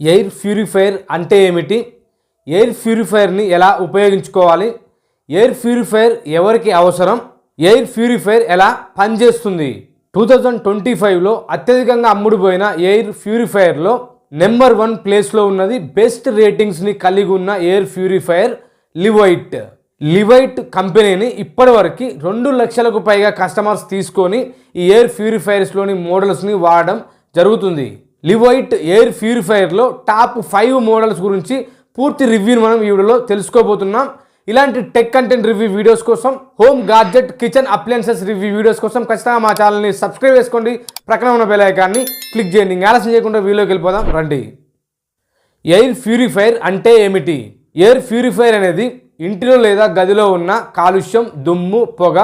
Air purifier అంటే ఏమిటి? Air ప్యూరిఫైయర్ని ఎలా ఉపయోగించుకోవాలి? ఎయిర్ ప్యూరిఫైయర్ ఎవరికి అవసరం? ఎయిర్ ప్యూరిఫైయర్ ఎలా పనిచేస్తుంది? టూ థౌజండ్ ట్వంటీ ఫైవ్లో అత్యధికంగా అమ్ముడుపోయిన ఎయిర్ ప్యూరిఫైయర్లో నెంబర్ వన్ ప్లేస్లో ఉన్నది బెస్ట్ రేటింగ్స్ని కలిగి ఉన్న ఎయిర్ ప్యూరిఫైయర్ లివైట్. లివైట్ కంపెనీని ఇప్పటివరకు రెండు లక్షలకు పైగా కస్టమర్స్ తీసుకొని ఈ ఎయిర్ ప్యూరిఫైయర్స్లోని మోడల్స్ని వాడడం జరుగుతుంది. లివైట్ ఎయిర్ ప్యూరిఫైయర్లో టాప్ ఫైవ్ మోడల్స్ గురించి పూర్తి రివ్యూని మనం ఈ వీడియోలో తెలుసుకోబోతున్నాం. ఇలాంటి టెక్ కంటెంట్ రివ్యూ వీడియోస్ కోసం home gadget kitchen appliances review videos కోసం ఖచ్చితంగా మా ఛానల్ని సబ్స్క్రైబ్ చేసుకోండి. ప్రక్కన ఉన్న బెల్ ఐకాన్ని క్లిక్ చేయండి. ఆలస్యం చేయకుండా వీడియోకి వెళ్ళిపోదాం. రండి. ఎయిర్ ప్యూరిఫైర్ అంటే ఏమిటి? ఎయిర్ ప్యూరిఫైర్ అనేది ఇంటిలో లేదా గదిలో ఉన్న కాలుష్యం దుమ్ము పొగ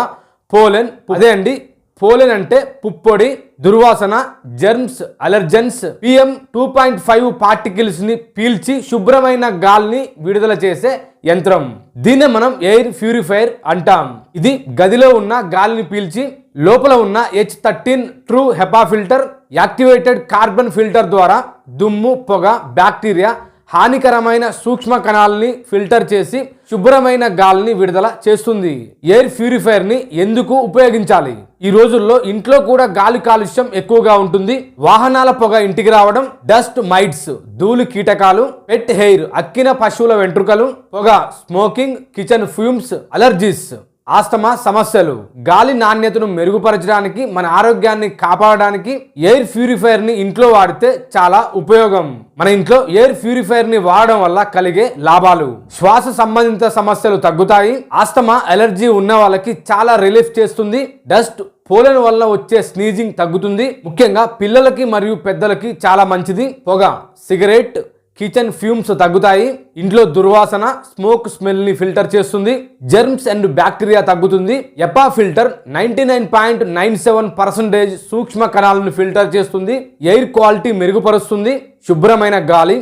పోలెన్ అదే అండి పోలిన్ అంటే పుప్పొడి దుర్వాసన germs allergens PM two point five పార్టికల్స్ని పీల్చి శుభ్రమైన గాలిని విడుదల చేసే యంత్రం. దీన్నే మనం ఎయిర్ ప్యూరిఫైయర్ అంటాం. ఇది గదిలో ఉన్న గాలిని పీల్చి లోపల ఉన్న H thirteen true HEPA filter activated carbon filter ద్వారా దుమ్ము పొగ బ్యాక్టీరియా హానికరమైన సూక్ష్మ కణాలని ఫిల్టర్ చేసి శుభ్రమైన గాలిని విడుదల చేస్తుంది. ఎయిర్ ప్యూరిఫైయర్ని ఎందుకు ఉపయోగించాలి? ఈ రోజుల్లో ఇంట్లో కూడా గాలి కాలుష్యం ఎక్కువగా ఉంటుంది. వాహనాల పొగ ఇంటికి రావడం డస్ట్ మైట్స్ ధూళి కీటకాలు పెట్ హెయిర్ అక్కిన పశువుల వెంట్రుకలు పొగ smoking kitchen fumes allergies asthma సమస్యలు. గాలి నాణ్యతను మెరుగుపరచడానికి మన ఆరోగ్యాన్ని కాపాడడానికి ఎయిర్ ప్యూరిఫైయర్ని ఇంట్లో వాడితే చాలా ఉపయోగం. మన ఇంట్లో ఎయిర్ ప్యూరిఫైయర్ని వాడడం వల్ల కలిగే లాభాలు. శ్వాస సంబంధిత సమస్యలు తగ్గుతాయి. ఆస్తమా ఎలర్జీ ఉన్న వాళ్ళకి చాలా రిలీఫ్ చేస్తుంది. డస్ట్ పోలన్ వల్ల వచ్చే స్నీజింగ్ తగ్గుతుంది. ముఖ్యంగా పిల్లలకి మరియు పెద్దలకి చాలా మంచిది. పొగ సిగరెట్ కిచెన్ ఫ్యూమ్స్ తగ్గుతాయి. ఇంట్లో దుర్వాసన స్మోక్ స్మెల్ని ఫిల్టర్ చేస్తుంది. జెర్మ్స్ అండ్ బ్యాక్టీరియా తగ్గుతుంది. HEPA filter ninety nine point nine seven percentage సూక్ష్మ కణాలను ఫిల్టర్ చేస్తుంది. ఎయిర్ క్వాలిటీ మెరుగుపరుస్తుంది. శుభ్రమైన గాలి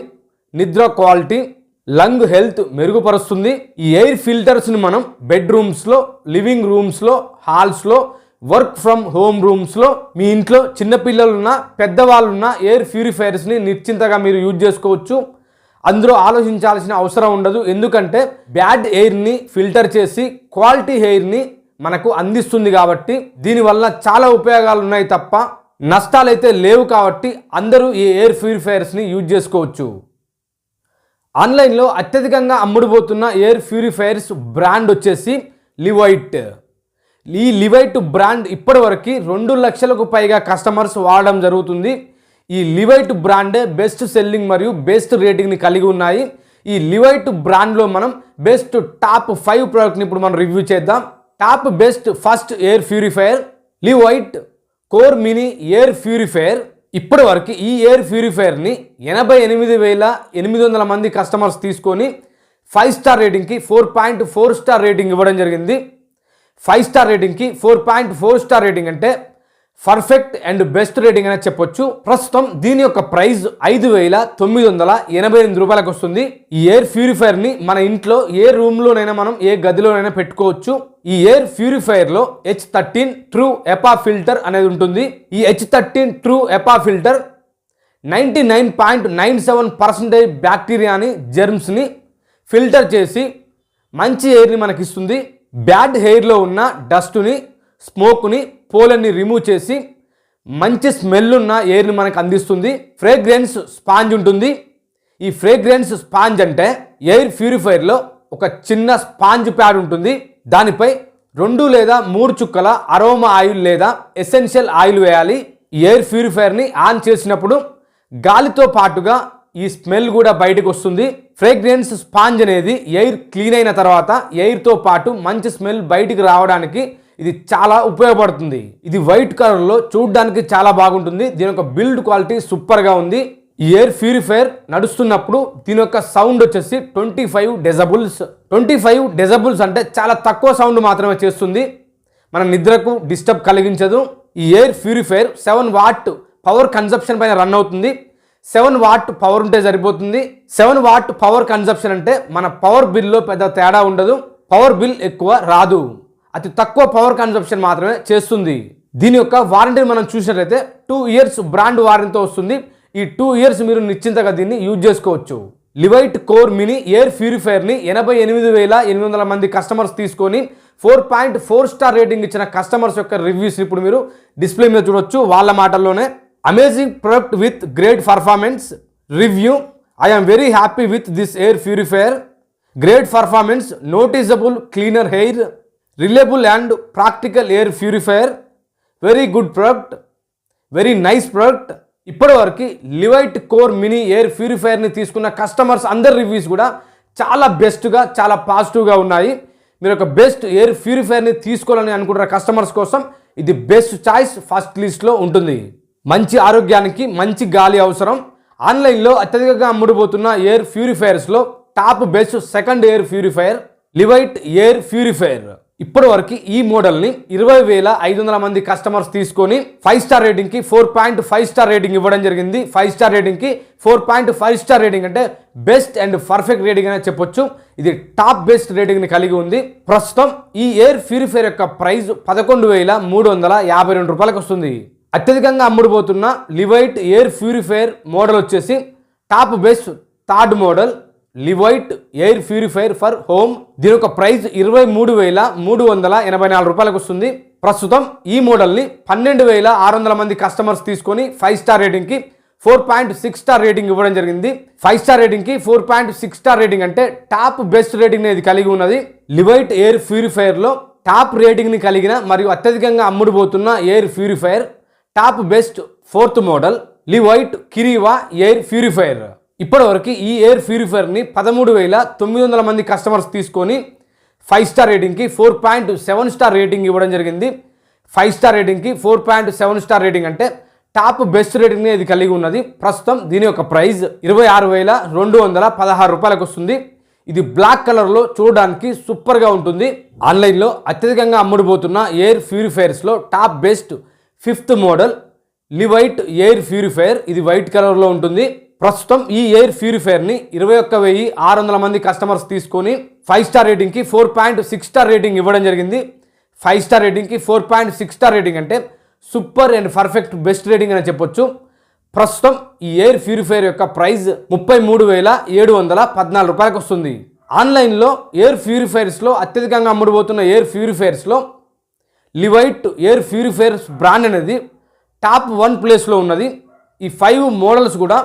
నిద్ర క్వాలిటీ లంగ్ హెల్త్ మెరుగుపరుస్తుంది. ఈ ఎయిర్ ఫిల్టర్స్ని మనం బెడ్రూమ్స్లో లివింగ్ రూమ్స్లో హాల్స్లో వర్క్ ఫ్రమ్ హోమ్ రూమ్స్లో మీ ఇంట్లో చిన్నపిల్లలున్నా పెద్దవాళ్ళున్నా ఎయిర్ ప్యూరిఫైయర్స్ని నిశ్చింతగా మీరు యూజ్ చేసుకోవచ్చు. అందులో ఆలోచించాల్సిన అవసరం ఉండదు. ఎందుకంటే బ్యాడ్ ఎయిర్ని ఫిల్టర్ చేసి క్వాలిటీ ఎయిర్ని మనకు అందిస్తుంది కాబట్టి దీనివల్ల చాలా ఉపయోగాలు ఉన్నాయి తప్ప నష్టాలైతే లేవు కాబట్టి అందరూ ఈ ఎయిర్ ప్యూరిఫైయర్స్ని యూజ్ చేసుకోవచ్చు. ఆన్లైన్లో అత్యధికంగా అమ్ముడుపోతున్న ఎయిర్ ప్యూరిఫైయర్స్ బ్రాండ్ వచ్చేసి లివైట్. ఈ లివైట్ బ్రాండ్ ఇప్పటివరకు రెండు లక్షలకు పైగా కస్టమర్స్ వాడడం జరుగుతుంది. ఈ లివైట్ బ్రాండే బెస్ట్ సెల్లింగ్ మరియు బెస్ట్ రేటింగ్ని కలిగి ఉన్నాయి. ఈ లివైట్ బ్రాండ్లో మనం బెస్ట్ టాప్ ఫైవ్ ప్రోడక్ట్ని ఇప్పుడు మనం రివ్యూ చేద్దాం. Top best first air purifier Levoit Core Mini air purifier. ఇప్పటి వరకు ఈ ఎయిర్ ప్యూరిఫైయర్ని ఎనభై ఎనిమిది వేల ఎనిమిది వందల మంది కస్టమర్స్ తీసుకొని five star రేటింగ్కి four point four star rating ఇవ్వడం జరిగింది. Five star రేటింగ్కి four point four star rating అంటే పర్ఫెక్ట్ అండ్ బెస్ట్ రేటింగ్ అనేది చెప్పొచ్చు. ప్రస్తుతం దీని యొక్క ప్రైస్ ఐదు వేల తొమ్మిది వందల ఎనభై ఎనిమిది రూపాయలకు వస్తుంది. ఈ ఎయిర్ ప్యూరిఫైయర్ని మన ఇంట్లో ఏ రూమ్లోనైనా మనం ఏ గదిలోనైనా పెట్టుకోవచ్చు. ఈ air ప్యూరిఫైయర్లో H thirteen true HEPA filter అనేది ఉంటుంది. ఈ H thirteen true HEPA filter ninety nine point nine seven percentage బ్యాక్టీరియాని జెర్మ్స్ని ఫిల్టర్ చేసి మంచి ఎయిర్ని మనకి ఇస్తుంది బ్యాడ్ హెయిర్లో ఉన్న డస్ట్ని స్మోక్ని పోలన్ని రిమూవ్ చేసి మంచి స్మెల్ ఉన్న ఎయిర్ని మనకు అందిస్తుంది. ఫ్రేగ్రెన్స్ స్పాంజ్ ఉంటుంది. ఈ ఫ్రేగ్రెన్స్ స్పాంజ్ అంటే ఎయిర్ ప్యూరిఫైయర్లో ఒక చిన్న స్పాంజ్ ప్యాడ్ ఉంటుంది. దానిపై రెండు లేదా మూడు చుక్కల అరోమా ఆయిల్ లేదా ఎసెన్షియల్ ఆయిల్ వేయాలి. ఈ ఎయిర్ ప్యూరిఫైయర్ని ఆన్ చేసినప్పుడు గాలితో పాటుగా ఈ స్మెల్ కూడా బయటకు వస్తుంది. ఫ్రేగ్రెన్స్ స్పాంజ్ అనేది ఎయిర్ క్లీన్ అయిన తర్వాత ఎయిర్తో పాటు మంచి స్మెల్ బయటికి రావడానికి ఇది చాలా ఉపయోగపడుతుంది. ఇది వైట్ కలర్లో చూడడానికి చాలా బాగుంటుంది. దీని యొక్క బిల్డ్ క్వాలిటీ సూపర్గా ఉంది. ఈ ఎయిర్ ప్యూరిఫైయర్ నడుస్తున్నప్పుడు దీని యొక్క సౌండ్ వచ్చేసి twenty five decibels twenty five decibels అంటే చాలా తక్కువ సౌండ్ మాత్రమే చేస్తుంది. మన నిద్రకు డిస్టర్బ్ కలిగించదు. ఈ air purifier seven watt power consumption పైన రన్ అవుతుంది. సెవెన్ వాట్ పవర్ ఉంటే సరిపోతుంది. సెవెన్ వాట్ పవర్ కన్సప్షన్ అంటే మన పవర్ బిల్లో పెద్ద తేడా ఉండదు. పవర్ బిల్ ఎక్కువ రాదు. అతి తక్కువ పవర్ కన్సప్షన్ మాత్రమే చేస్తుంది. దీని యొక్క వారంటీని మనం చూసినట్లయితే టూ ఇయర్స్ బ్రాండ్ వారంటీతో వస్తుంది. ఈ టూ ఇయర్స్ మీరు నిశ్చింతగా దీన్ని యూజ్ చేసుకోవచ్చు. లివైట్ కోర్ మినీ ఎయిర్ ప్యూరిఫైయర్ని ఎనభై ఎనిమిది వేల ఎనిమిది వందల మంది కస్టమర్స్ తీసుకొని four point four star rating ఇచ్చిన కస్టమర్స్ యొక్క రివ్యూస్ ఇప్పుడు మీరు డిస్ప్లే మీద చూడొచ్చు. వాళ్ళ మాటల్లోనే amazing product with great performance review I am very happy with this air purifier great performance noticeable cleaner hair reliable and practical air purifier very good product very nice product ఇప్పటివరకు Levoit core mini air ప్యూరిఫైయర్ని తీసుకున్న customers అందరి reviews కూడా చాలా బెస్ట్గా చాలా పాజిటివ్గా ఉన్నాయి. మీరు ఒక బెస్ట్ ఎయిర్ ప్యూరిఫైయర్ని తీసుకోవాలని అనుకుంటున్న కస్టమర్స్ కోసం ఇది బెస్ట్ చాయిస్ ఫస్ట్ లిస్ట్లో ఉంటుంది. మంచి ఆరోగ్యానికి మంచి గాలి అవసరం. ఆన్లైన్లో అత్యధికంగా అమ్ముడుపోతున్న air ప్యూరిఫైయర్స్లో top best second air purifier Levoit air purifier. ఇప్పటి వరకు ఈ మోడల్ని ఇరవై వేల ఐదు వందల మంది కస్టమర్స్ తీసుకొని five star రేటింగ్కి four point five star rating ఇవ్వడం జరిగింది. Five star రేటింగ్కి four point five star rating అంటే బెస్ట్ అండ్ పర్ఫెక్ట్ రేటింగ్ అనే చెప్పొచ్చు. ఇది టాప్ బెస్ట్ రేటింగ్ని కలిగి ఉంది. ప్రస్తుతం ఈ ఎయిర్ ప్యూరిఫైర్ యొక్క ప్రైస్ పదకొండు వేల మూడు వందల యాభై రెండు రూపాయలకు వస్తుంది. అత్యధికంగా అమ్ముడుపోతున్న లివైట్ ఎయిర్ ప్యూరిఫైయర్ మోడల్ వచ్చేసి top best third model Levoit air purifier for home దీని యొక్క ప్రైస్ ఇరవై మూడు వేల మూడు వందల ఎనభై నాలుగు రూపాయలకు వస్తుంది. ప్రస్తుతం ఈ మోడల్ని పన్నెండు వేల ఆరు వందల మంది కస్టమర్స్ తీసుకొని five star రేటింగ్కి four point six star rating ఇవ్వడం జరిగింది. Five star రేటింగ్కి four point six star rating అంటే టాప్ బెస్ట్ రేటింగ్ అనేది కలిగి ఉన్నది. లివైట్ ఎయిర్ ప్యూరిఫైయర్లో టాప్ రేటింగ్ని కలిగిన మరియు అత్యధికంగా అమ్ముడుపోతున్న air purifier top best fourth model Levoit కిరీవా air purifier. ఇప్పటివరకు ఈ ఎయిర్ ప్యూరిఫైయర్ని పదమూడు వేల తొమ్మిది వందల మంది కస్టమర్స్ తీసుకొని five star రేటింగ్కి four point seven star rating ఇవ్వడం జరిగింది. Five star రేటింగ్కి four point seven star rating అంటే టాప్ బెస్ట్ రేటింగ్ని ఇది కలిగి ఉన్నది. ప్రస్తుతం దీని యొక్క ప్రైస్ ఇరవై ఆరు వేల రెండు వందల పదహారు రూపాయలకు వస్తుంది. ఇది బ్లాక్ కలర్లో చూడడానికి సూపర్గా ఉంటుంది. ఆన్లైన్లో అత్యధికంగా అమ్ముడుపోతున్న air ప్యూరిఫైయర్స్లో top best fifth model Levoit air purifier. ఇది వైట్ కలర్లో ఉంటుంది. ప్రస్తుతం ఈ ఎయిర్ ప్యూరిఫైయర్ని ఇరవై ఒక్క వెయ్యి ఆరు వందల మంది కస్టమర్స్ తీసుకొని five star రేటింగ్కి four point six star rating ఇవ్వడం జరిగింది. Five star రేటింగ్కి four point six star rating అంటే super and perfect best rating అని చెప్పొచ్చు. ప్రస్తుతం ఈ ఎయిర్ ప్యూరిఫైయర్ యొక్క ప్రైస్ ముప్పై మూడు వేల ఏడు వందల పద్నాలుగు రూపాయలకు వస్తుంది. ఆన్లైన్లో ఎయిర్ ప్యూరిఫైయర్స్లో అత్యధికంగా అమ్ముడుపోతున్న ఎయిర్ ప్యూరిఫైయర్స్లో లివైట్ ఎయిర్ ప్యూరిఫైర్స్ బ్రాండ్ అనేది టాప్ వన్ ప్లేస్లో ఉన్నది. ఈ ఫైవ్ మోడల్స్ కూడా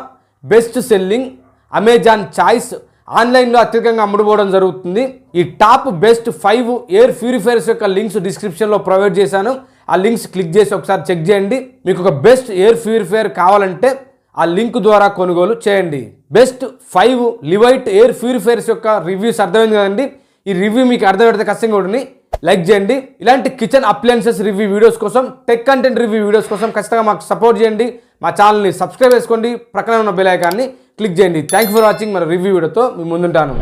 బెస్ట్ సెల్లింగ్ అమెజాన్ చాయిస్ ఆన్లైన్లో అత్యధికంగా అమ్ముడుపోవడం జరుగుతుంది. ఈ top best five air purifiers యొక్క లింక్స్ డిస్క్రిప్షన్లో ప్రొవైడ్ చేశాను. ఆ లింక్స్ క్లిక్ చేసి ఒకసారి చెక్ చేయండి. మీకు ఒక బెస్ట్ ఎయిర్ ప్యూరిఫైయర్ కావాలంటే ఆ లింక్ ద్వారా కొనుగోలు చేయండి. Best five Levoit air purifiers యొక్క రివ్యూస్ అర్థమైంది కదండి? ఈ రివ్యూ మీకు అర్థమైతే ఖచ్చితంగా ఉంటుంది. లైక్ చేయండి. ఇలాంటి కిచెన్ అప్లయన్సెస్ రివ్యూ వీడియోస్ కోసం టెక్ కంటెంట్ రివ్యూ వీడియోస్ కోసం ఖచ్చితంగా మాకు సపోర్ట్ చేయండి. మా ఛానల్ని సబ్స్క్రైబ్ చేసుకోండి. ప్రక్కన ఉన్న బెల్ ఐకాన్ని క్లిక్ చేయండి. థ్యాంక్ ఫర్ వాచింగ్ మన రివ్యూ వీడియోతో మీ ముందుంటాను.